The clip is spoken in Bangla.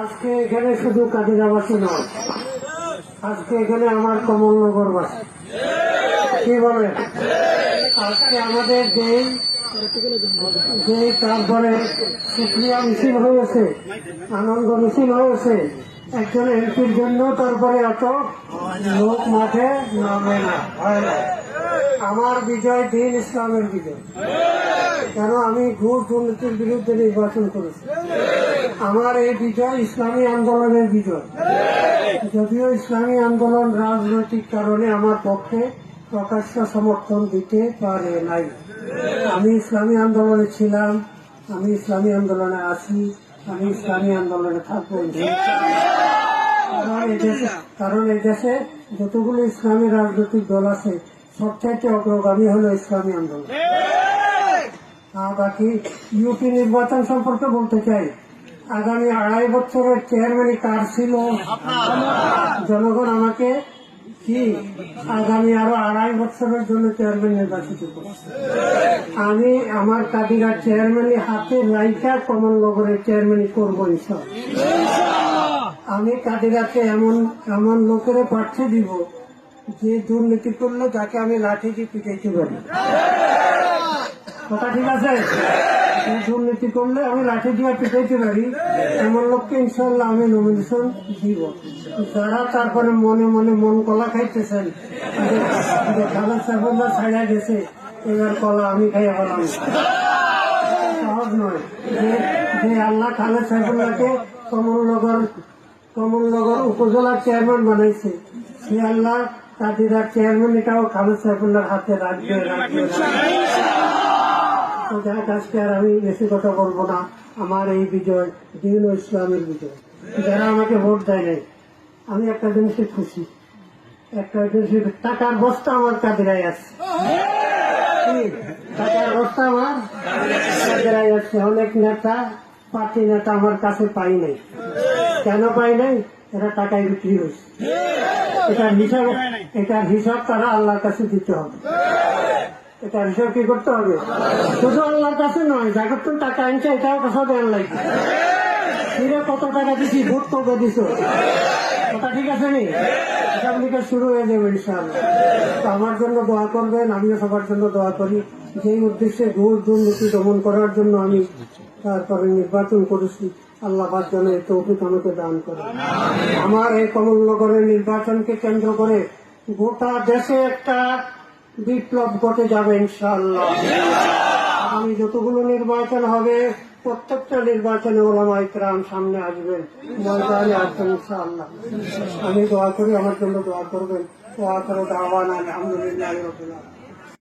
আজকে এখানে শুধু কাদিরাবাসী নয়, আজকে এখানে আমার কমলনগরবাসী কি বলে? আজকে আমাদের যে যে তারপরে সুক্রিয়া মিছিল হয়েছে, আনন্দ মিছিল হয়েছে, একজন এমপির জন্য তারপরে এত লোক মাঠে নামে না, হয় না। আমার বিজয় দিন ইসলামের বিজয়। কেন আমি ঘুষ দুর্নীতির বিরুদ্ধে নির্বাচন করেছি। আমার এই বিজয় ইসলামী আন্দোলনের বিজয়। যদিও ইসলামী আন্দোলন রাজনৈতিক কারণে আমার পক্ষে প্রকাশ্য সমর্থন দিতে পারে নাই। আমি ইসলামী আন্দোলনে ছিলাম, আমি ইসলামী আন্দোলনে আছি, আমি ইসলামী আন্দোলনে থাকব কারণ এই দেশে কারণ এই দেশে যতগুলো ইসলামী রাজনৈতিক দল আছে সবচাইতে অগ্রগামী হলো ইসলামী আন্দোলন। বাকি ইউপি নির্বাচন সম্পর্কে বলতে চাই, আগামী আড়াই বছরের চেয়ারম্যানই কার ছিল? জনগণ আমাকে কি আগামী আরও আড়াই বছরের জন্য চেয়ারম্যান নির্বাচিত আমি আমার কাদিরা চেয়ারম্যানই হাতে রাইকা কমলনগরের চেয়ারম্যানই করব আমি কাদিরাকে এমন এমন লোকের পাঠিয়ে দিব যে দুর্নীতি করলে, তাকে আমি লাঠি দিয়ে পিটাইতে পারি। কথা ঠিক আছে? দুর্নীতি করলে আমি লাঠি দিয়ে পিটাইতে পারি, এমন লোককে ইনশাল্লাহ আমি নমিনেশন দিব। যারা তারপরে মনে মনে মন কলা খাইতেছেন খাবার সাহেবরা ছাড়া গেছে, এবার কলা আমি খাইয়া বললাম সহজ নয়। যে আল্লাহ খালেদ সাহেবুল্লাহকে কমলনগর কমলনগর উপজেলার চেয়ারম্যান বানাইছে, সে আল্লাহ কাদিরার চেয়ারম্যান এটাও খালেদ সাহেবুল্লাহর হাতে রাখবে। তো আজকে আর আমি বেশি কথা বলব না। আমার এই বিজয় দিন ইসলামের বিজয়। যারা আমাকে ভোট দেয় নাই আমি একটা জিনিসে খুশি। একটা জিনিস টাকার বস্তা আমার কাদিরাই আছে? টাকার বস্তা আমার কাদিরাই আছে। অনেক নেতা পার্টি নেতা আমার কাছে পাই নাই। কেন পাই নাই? এরা টাকায় বিক্রি হয়েছে। এটার হিসাব এটার হিসাব তারা আল্লাহর কাছে দিতে হবে। এটার হিসাব কি করতে হবে? শুধু আল্লাহর কাছে নয় যাকে তুমি টাকা আনছে এটাও কথা দেওয়ার লাগবে। ফিরে কত টাকা দিছি? ভোট কত দিছ? কথা ঠিক আছে নি? হিসাব নিকাশ শুরু হয়ে যাবে ইনশাআল্লাহ। তো আমার জন্য দোয়া করবেন, আমিও সবার জন্য দোয়া করি। যেই উদ্দেশ্যে ঘুষ দুর্নীতি দমন করার জন্য আমি তারপরে নির্বাচন করেছি। আল্লাহ যেন তৌফিক আমাকে দান করে আমার এই কমলনগরের নির্বাচনকে কেন্দ্র করে গোটা দেশে একটা বিপ্লব ঘটে যাবে ইনশাআল্লাহ। আমি যতগুলো নির্বাচন হবে, প্রত্যেকটা নির্বাচনে ওলামা ইকরাম সামনে আসবেন ময়দানে আসবেন ইনশাআল্লাহ। আমি দোয়া করি, আমার জন্য দোয়া করবেন। দোয়া করে দাওয়ান আলহামদুলিল্লাহ